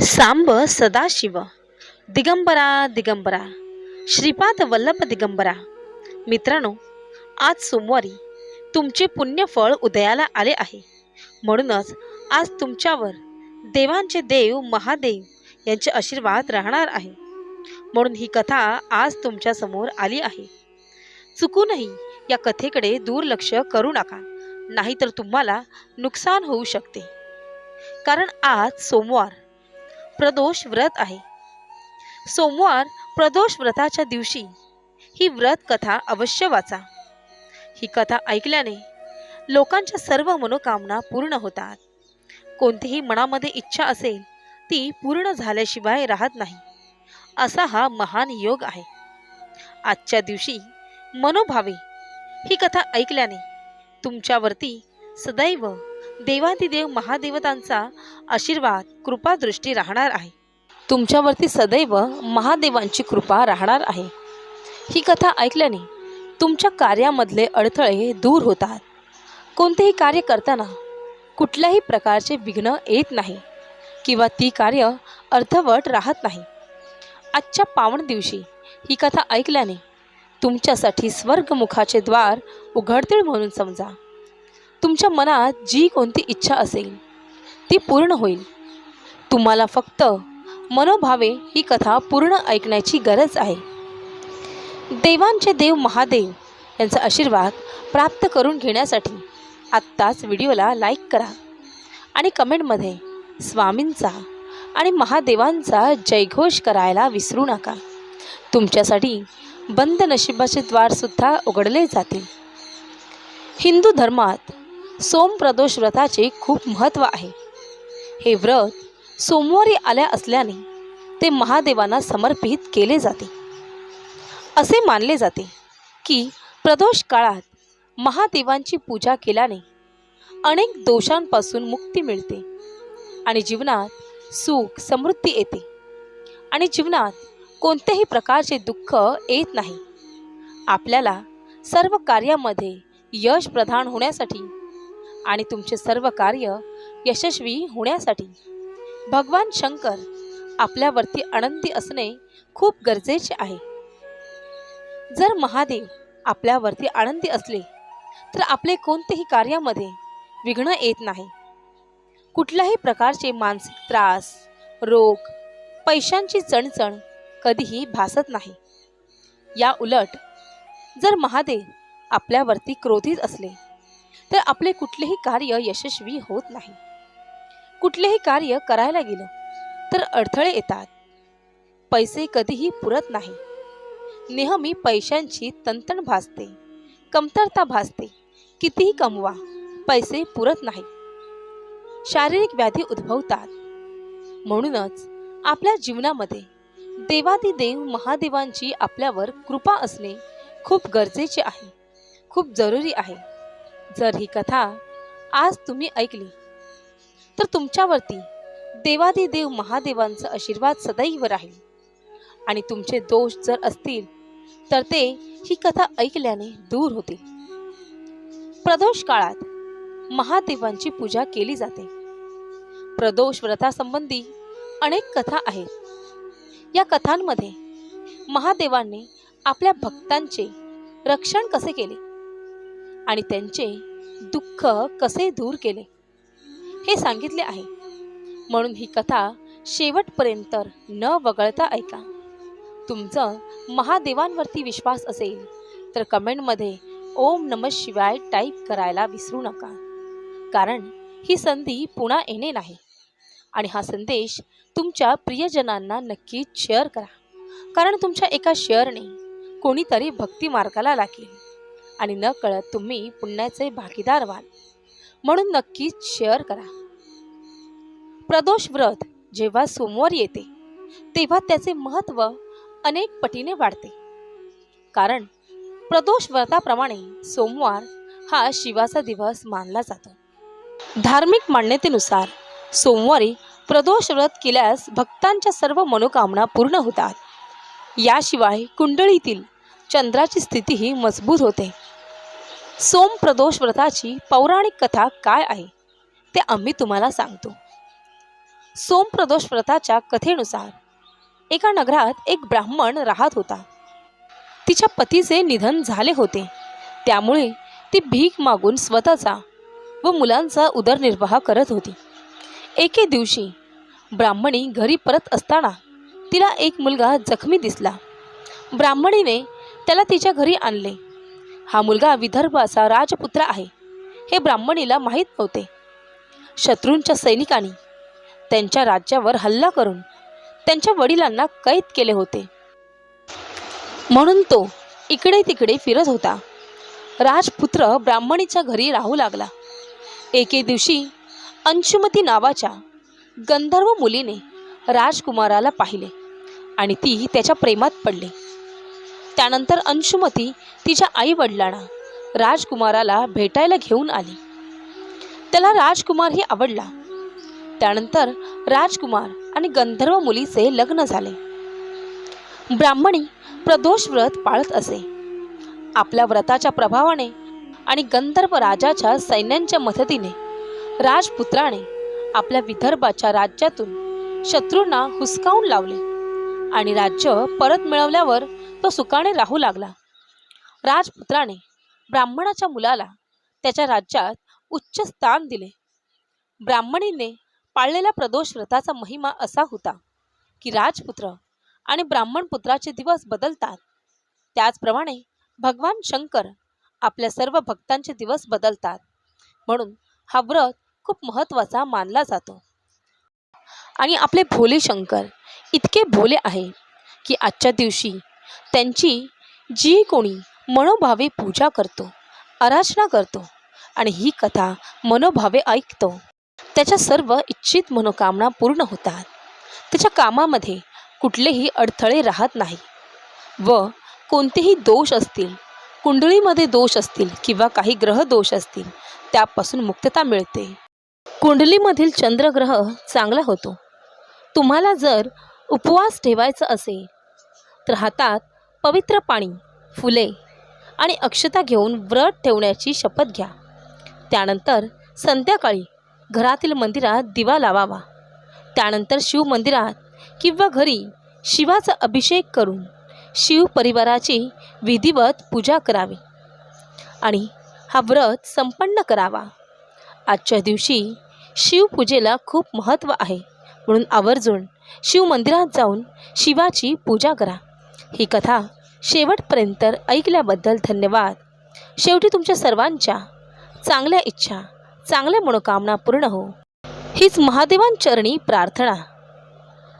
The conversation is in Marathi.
सांब सदाशिव। दिगंबरा दिगंबरा। श्रीपाद वल्लभ दिगंबरा। मित्रांनो आज सोमवारी तुमचे पुण्यफळ उदयाला आले आहे. म्हणूनच आज तुमच्यावर देवांचे देव महादेव यांचे आशीर्वाद राहणार आहे. म्हणून ही कथा आज तुमच्यासमोर आली आहे. चुकूनही या कथेकडे दुर्लक्ष करू नका नाहीतर तुम्हाला नुकसान होऊ शकते. कारण आज सोमवार प्रदोष व्रत आहे. सोमवार प्रदोष व्रताच्या दिवशी ही व्रत कथा अवश्य वाचा. ही कथा ऐकल्याने लोकांच्या सर्व मनोकामना पूर्ण होतात. कोणतीही मनामध्ये इच्छा असेल ती पूर्ण झाल्याशिवाय राहत नाही. असा हा महान योग आहे. आजच्या दिवशी मनोभावे ही कथा ऐकल्याने तुमच्यावरती सदैव देवादिदेव महादेवतांचा आशीर्वाद कृपादृष्टी राहणार आहे. तुमच्यावरती सदैव महादेवांची कृपा राहणार आहे. ही कथा ऐकल्याने तुमच्या कार्यामधले अडथळे दूर होतात. कोणतेही कार्य करताना कुठल्याही प्रकारचे विघ्न येत नाही किंवा ती कार्य अर्धवट राहत नाही. आजच्या पावन दिवशी ही कथा ऐकल्याने तुमच्यासाठी स्वर्गमुखाचे द्वार उघडतील म्हणून समजा. तुमच्या मनात जी कोणती इच्छा असेल ती पूर्ण होईल. तुम्हाला फक्त मनोभावे ही कथा पूर्ण ऐकण्याची गरज आहे. देवांचे देव महादेव यांचा आशीर्वाद प्राप्त करून घेण्यासाठी आत्ताच व्हिडिओला लाईक करा आणि कमेंटमध्ये स्वामींचा आणि महादेवांचा जयघोष करायला विसरू नका. तुमच्यासाठी बंद नशिबाचे द्वारसुद्धा उघडले जातील. हिंदू धर्मात सोमप्रदोष व्रताचे खूप महत्त्व आहे. हे व्रत सोमवारी आल्या असल्याने ते महादेवांना समर्पित केले जाते. असे मानले जाते की प्रदोष काळात महादेवांची पूजा केल्याने अनेक दोषांपासून मुक्ती मिळते आणि जीवनात सुख समृद्धी येते आणि जीवनात कोणत्याही प्रकारचे दुःख येत नाही. आपल्याला सर्व कार्यामध्ये यश प्रदान होण्यासाठी आणि तुमचे सर्व कार्य यशस्वी होण्यासाठी. भगवान शंकर आपल्यावरती आनंदी असणे खूप गरजेचे आहे. जर महादेव आपल्यावरती आनंदी असले तर आपले कोणतेही कार्यामध्ये विघ्न येत नाही. कुठल्याही प्रकारचे मानसिक त्रास रोग पैशांची चणचण कधीही भासत नाही. या उलट जर महादेव आपल्यावरती क्रोधित असले तर आपले कुठलेही कार्य यशस्वी होत नाही. कुठलेही कार्य करायला गेलं तर अडथळे येतात. पैसे कधीही पुरत नाही. नेहमी पैशांची तंतण भासते कमतरता भासते. कितीही कमवा पैसे पुरत नाही. शारीरिक व्याधी उद्भवतात. म्हणूनच आपल्या जीवनामध्ये देवादिदेव महादेवांची आपल्यावर कृपा असणे खूप गरजेचे आहे खूप जरुरी आहे. जर ही कथा आज तुम्ही ऐकली तर तुमच्यावरती देवादिदेव महादेवांचा आशीर्वाद सदैव राहील. आणि तुमचे दोष जर असतील तर ते ही कथा ऐकल्याने दूर होतील. प्रदोष काळात महादेवांची पूजा केली जाते. प्रदोष व्रतासंबंधी अनेक कथा आहेत. या कथांमध्ये महादेवांनी आपल्या भक्तांचे रक्षण कसे केले? आणि त्यांचे दुःख कसे दूर केले? हे सांगितले आहे. म्हणून ही कथा शेवटपर्यंत न वगळता ऐका. तुमचं महादेवांवरती विश्वास असेल तर कमेंटमध्ये ओम नम शिवाय टाईप करायला विसरू नका. कारण ही संधी पुन्हा येणे नाही. आणि हा संदेश तुमच्या प्रियजनांना नक्कीच शेअर करा. कारण तुमच्या एका शेअरने कोणीतरी भक्ती मार्गाला लागेल. आणि न कळत तुम्ही पुण्याचे भागीदार व्हाल. म्हणून नक्कीच शेअर करा. प्रदोष व्रत जेव्हा सोमवार येते तेव्हा त्याचे महत्त्व अनेक पटीने वाढते. कारण प्रदोष व्रताप्रमाणे सोमवार हा शिवाचा दिवस मानला जातो. धार्मिक मान्यतेनुसार सोमवारी प्रदोष व्रत केल्यास भक्तांच्या सर्व मनोकामना पूर्ण होतात. याशिवाय कुंडळीतील चंद्राची स्थितीही मजबूत होते. सोम प्रदोष व्रताची पौराणिक कथा काय आहे ते आम्ही तुम्हाला सांगतो. सोमप्रदोष व्रताच्या कथेनुसार एका नगरात एक ब्राह्मण राहत होता. तिच्या पतीचे निधन झाले होते. त्यामुळे ती भीक मागून स्वतःचा व मुलांचा उदरनिर्वाह करत होती. एके दिवशी ब्राह्मणी घरी परत असताना तिला एक मुलगा जखमी दिसला. ब्राह्मणीने त्याला तिच्या घरी आणले. हा मुलगा विदर्भाचा राजपुत्र आहे. हे ब्राह्मणीला माहीत नव्हते. शत्रूंच्या सैनिकांनी त्यांच्या राज्यावर हल्ला करून त्यांच्या वडिलांना कैद केले होते. म्हणून तो इकडे तिकडे फिरत होता. राजपुत्र ब्राह्मणीच्या घरी राहू लागला. एके दिवशी अंशुमती नावाच्या गंधर्व मुलीने राजकुमाराला पाहिले आणि ती त्याच्या प्रेमात पडली. त्यानंतर अंशुमती तिच्या आई वडिलांना राजकुमाराला भेटायला घेऊन आली. त्याला राजकुमारही आवडला. त्यानंतर राजकुमार आणि गंधर्व मुलीचे लग्न झाले. ब्राह्मणी प्रदोष व्रत पाळत असे. आपल्या व्रताच्या प्रभावाने आणि गंधर्व राजाच्या सैन्यांच्या मदतीने राजपुत्राने आपल्या विदर्भाच्या राज्यातून शत्रूंना हुसकावून लावले आणि राज्य परत मिळवल्यावर तो सुखाने राहू लागला. राजपुत्राने ब्राह्मणाच्या मुलाला त्याच्या राज्यात उच्च स्थान दिले. ब्राह्मणीने पाळलेल्या प्रदोष व्रताचा महिमा असा होता की राजपुत्र आणि ब्राह्मणपुत्राचे दिवस बदलतात. त्याचप्रमाणे भगवान शंकर आपल्या सर्व भक्तांचे दिवस बदलतात. म्हणून हा व्रत खूप महत्त्वाचा मानला जातो. आणि आपले भोले शंकर इतके भोले आहे की आजच्या दिवशी त्यांची जी कोणी मनोभावे पूजा करतो आराधना करतो आणि ही कथा मनोभावे ऐकतो त्याच्या सर्व इच्छित मनोकामना पूर्ण होतात. त्याच्या कामामध्ये कुठलेही अडथळे राहत नाही व कोणतेही दोष असतील कुंडलीमध्ये दोष असतील किंवा काही ग्रह दोष असतील त्यापासून मुक्तता मिळते. कुंडलीमधील चंद्रग्रह चांगला होतो. तुम्हाला जर उपवास ठेवायचा असेल तर हातात पवित्र पाणी फुले आणि अक्षता घेऊन व्रत ठेवण्याची शपथ घ्या. त्यानंतर संध्याकाळी घरातील मंदिरात दिवा लावावा. त्यानंतर शिव मंदिरात किंवा घरी शिवाचा अभिषेक करून शिव परिवाराची विधिवत पूजा करावी आणि हा व्रत संपन्न करावा. आजच्या दिवशी शिवपूजेला खूप महत्त्व आहे. म्हणून आवर्जून शिव मंदिरात जाऊन शिवाची पूजा करा. ही कथा शेवटपर्यंत ऐकल्याबद्दल धन्यवाद. शेवटी तुमच्या सर्वांच्या चांगल्या इच्छा चांगल्या मनोकामना पूर्ण हो. हीच महादेवांचरणी प्रार्थना.